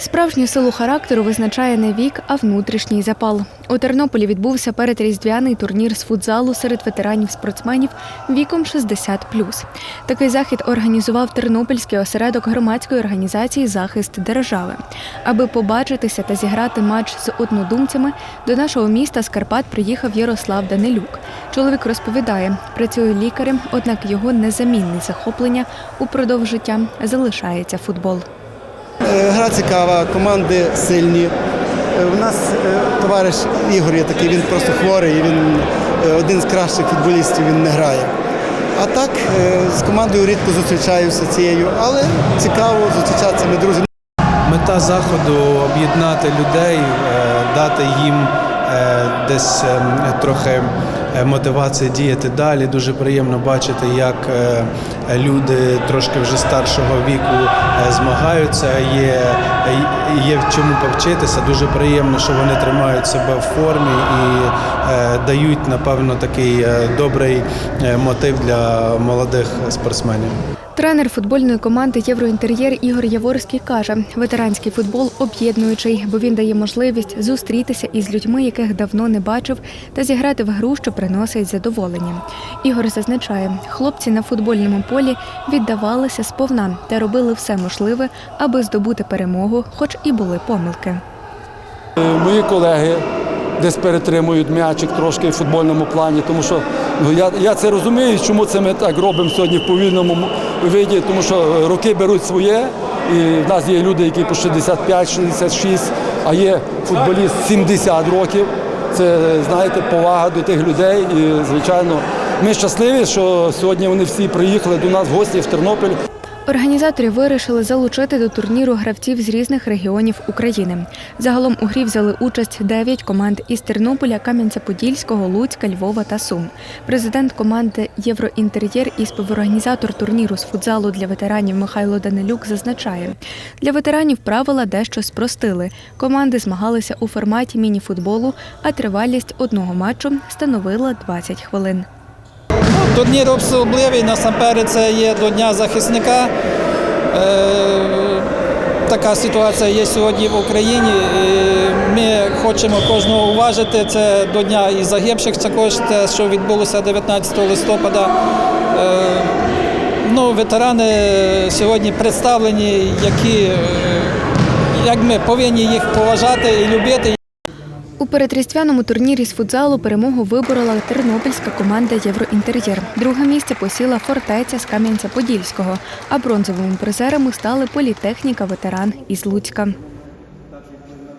Справжню силу характеру визначає не вік, а внутрішній запал. У Тернополі відбувся передріздвяний турнір з футзалу серед ветеранів-спортсменів віком 60+. Такий захід організував Тернопільський осередок громадської організації Захист держави. Аби побачитися та зіграти матч з однодумцями, до нашого міста з Карпат приїхав Ярослав Данилюк. Чоловік розповідає, працює лікарем, однак його незамінне захоплення упродовж життя залишається футбол. Е, Гра цікава, команди сильні. Е, У нас е, товариш Ігор є такий, він просто хворий, і він е, один з кращих футболістів, він не грає. А так, е, з командою рідко зустрічаюся цією, але цікаво зустрічатися, ми друзі. Мета заходу об'єднати людей, е, дати їм е, десь е, трохи е, мотивації діяти далі. Дуже приємно бачити, як е, люди трошки вже старшого віку е, змагаються. Є, є в чому повчитися. Дуже приємно, що вони тримають себе в формі і дають, напевно, такий добрий мотив для молодих спортсменів. Тренер футбольної команди Євроінтер'єр Ігор Яворський каже, ветеранський футбол об'єднуючий, бо він дає можливість зустрітися із людьми, яких давно не бачив, та зіграти в гру, що приносить задоволення. Ігор зазначає, хлопці на футбольному полі віддавалися сповна та робили все можливе, аби здобути перемогу, хоч і були помилки. Мої колеги десь перетримують м'ячик трошки в футбольному плані, тому що ну, я, я це розумію, чому це ми так робимо сьогодні в повільному виді, тому що роки беруть своє, і в нас є люди, які по 65-66, а є футболіст 70 років. Це, знаєте, повага до тих людей. І, звичайно, ми щасливі, що сьогодні вони всі приїхали до нас в гості в Тернопіль. Організатори вирішили залучити до турніру гравців з різних регіонів України. Загалом у грі взяли участь 9 команд із Тернополя, Кам'янця-Подільського, Луцька, Львова та Сум. Президент команди Євроінтер'єр і співорганізатор турніру з футзалу для ветеранів Михайло Данилюк зазначає, для ветеранів правила дещо спростили. Команди змагалися у форматі міні-футболу, а тривалість одного матчу становила 20 хвилин. Турнір особливий, насамперед це є до Дня захисника. Е, така ситуація є сьогодні в Україні. І ми хочемо кожного уважити. Це до Дня і загибших, також те, що відбулося 19 листопада. Е, ну, ветерани сьогодні представлені, які, е, як ми повинні їх поважати і любити. У передріздвяному турнірі з футзалу перемогу виборола тернопільська команда Євроінтер'єр. Друге місце посіла фортеця з Кам'янця-Подільського, а бронзовими призерами стали політехніка ветеран із Луцька.